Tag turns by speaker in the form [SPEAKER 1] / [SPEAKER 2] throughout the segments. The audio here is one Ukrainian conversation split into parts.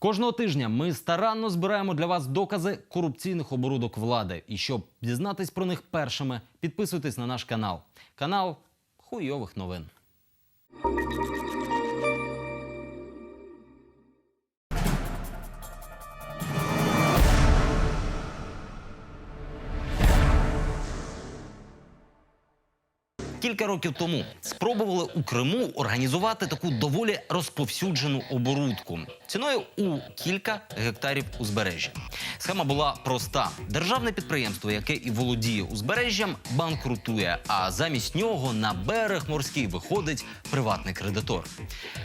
[SPEAKER 1] Кожного тижня ми старанно збираємо для вас докази корупційних оборудок влади. І щоб дізнатись про них першими, підписуйтесь на наш канал. Канал хуйових новин. Кілька років тому спробували у Криму організувати таку доволі розповсюджену оборудку ціною у кілька гектарів узбережжя. Схема була проста: державне підприємство, яке і володіє узбережжям, банкрутує. А замість нього на берег морський виходить приватний кредитор.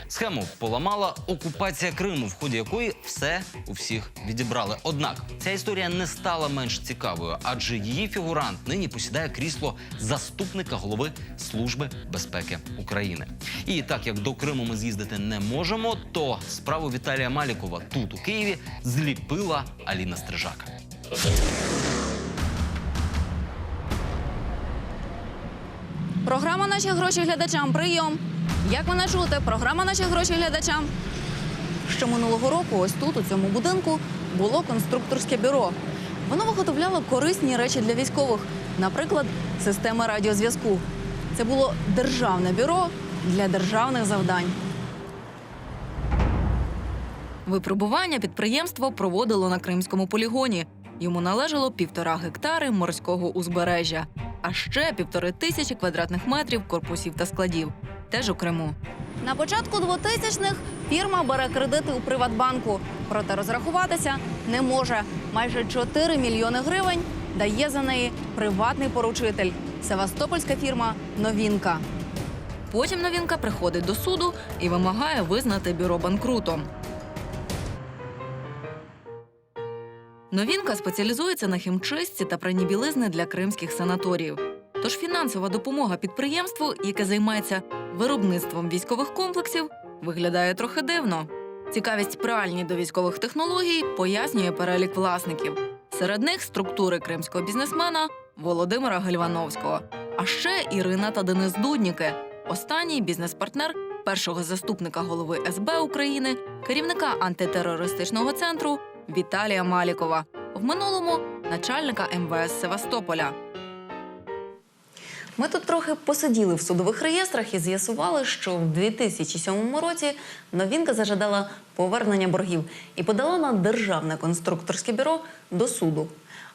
[SPEAKER 1] Схему поламала окупація Криму, в ході якої все у всіх відібрали. Однак ця історія не стала менш цікавою, адже її фігурант нині посідає крісло заступника голови Служби безпеки України. І так як до Криму ми з'їздити не можемо, то справу Віталія Малікова тут у Києві зліпила Аліна Стрижак.
[SPEAKER 2] Програма Наші гроші глядачам. Прийом. Як мене чути? Програма Наші гроші глядачам. Ще минулого року, ось тут, у цьому будинку, було конструкторське бюро. Воно виготовляло корисні речі для військових, наприклад, системи радіозв'язку. Це було державне бюро для державних завдань. Випробування підприємство проводило на кримському полігоні. Йому належало півтора гектари морського узбережжя, а ще півтори тисячі квадратних метрів корпусів та складів. Теж у Криму. На початку 2000-х фірма бере кредити у Приватбанку, проте розрахуватися не може. Майже 4 мільйони гривень дає за неї приватний поручитель. Севастопольська фірма Новінка. Потім новінка приходить до суду і вимагає визнати бюро банкрутом. Новінка спеціалізується на хімчистці та пранні білизни для кримських санаторіїв. Тож фінансова допомога підприємству, яке займається виробництвом військових комплексів, виглядає трохи дивно. Цікавість пральні до військових технологій пояснює перелік власників. Серед них структури кримського бізнесмена Володимира Гальвановського, а ще Ірина та Денис Дудніки, останній бізнес-партнер першого заступника голови СБ України, керівника антитерористичного центру Віталія Малікова, в минулому начальника МВС Севастополя. Ми тут трохи посиділи в судових реєстрах і з'ясували, що в 2007 році новінка зажадала повернення боргів і подала на державне конструкторське бюро до суду.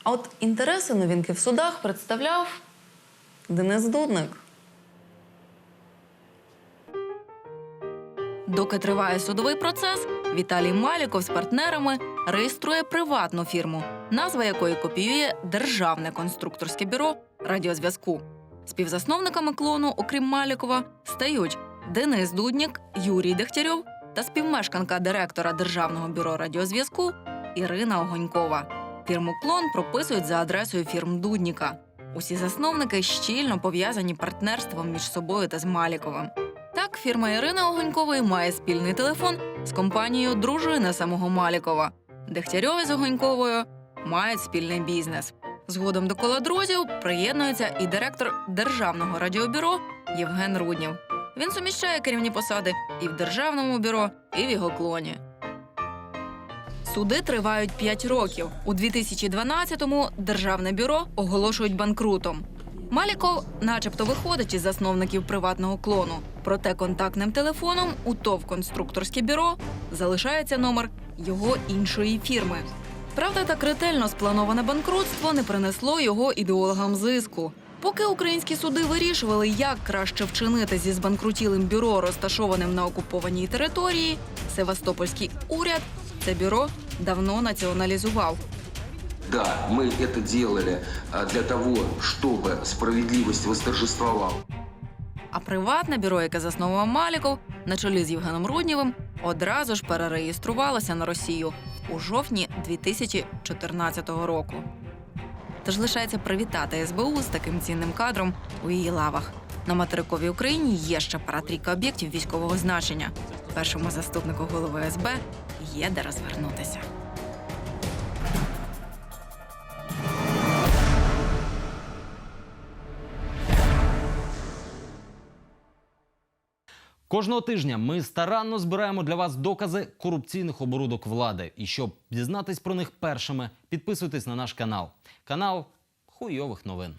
[SPEAKER 2] А от інтереси новінки в судах представляв Денис Дудник. Доки триває судовий процес, Віталій Маліков з партнерами реєструє приватну фірму, назва якої копіює Державне конструкторське бюро радіозв'язку. Співзасновниками клону, окрім Малікова, стають Денис Дуднік, Юрій Дегтярьов та співмешканка директора Державного бюро радіозв'язку Ірина Огонькова. Фірму клон прописують за адресою фірм Дудніка. Усі засновники щільно пов'язані партнерством між собою та з Маліковим. Так, фірма Ірини Огонькової має спільний телефон з компанією дружини самого Малікова. Дегтярьові з Огоньковою мають спільний бізнес. Згодом до кола друзів приєднується і директор державного радіобюро Євген Руднів. Він суміщає керівні посади і в державному бюро, і в його клоні. Суди тривають 5 років. У 2012-му державне бюро оголошують банкрутом. Маліков, начебто, виходить із засновників приватного клону. Проте контактним телефоном у ТОВ конструкторське бюро залишається номер його іншої фірми. Правда, так ретельно сплановане банкрутство не принесло його ідеологам зиску. Поки українські суди вирішували, як краще вчинити зі збанкрутілим бюро, розташованим на окупованій території, Севастопольський уряд це бюро давно націоналізував.
[SPEAKER 3] Да, мы это делали а, для того, чтобы справедливость восторжествовала.
[SPEAKER 2] А приватне бюро, яке заснував Маліков на чолі з Євгеном Руднєвим, одразу ж перереєструвалося на Росію у жовтні 2014 року. Тож лишається привітати СБУ з таким цінним кадром у її лавах. На материковій Україні є ще пара-трійка об'єктів військового значення. Першому заступнику голови СБ є де розвернутися.
[SPEAKER 1] Кожного тижня ми старанно збираємо для вас докази корупційних оборудок влади. І щоб дізнатись про них першими, підписуйтесь на наш канал. Канал хуйових новин.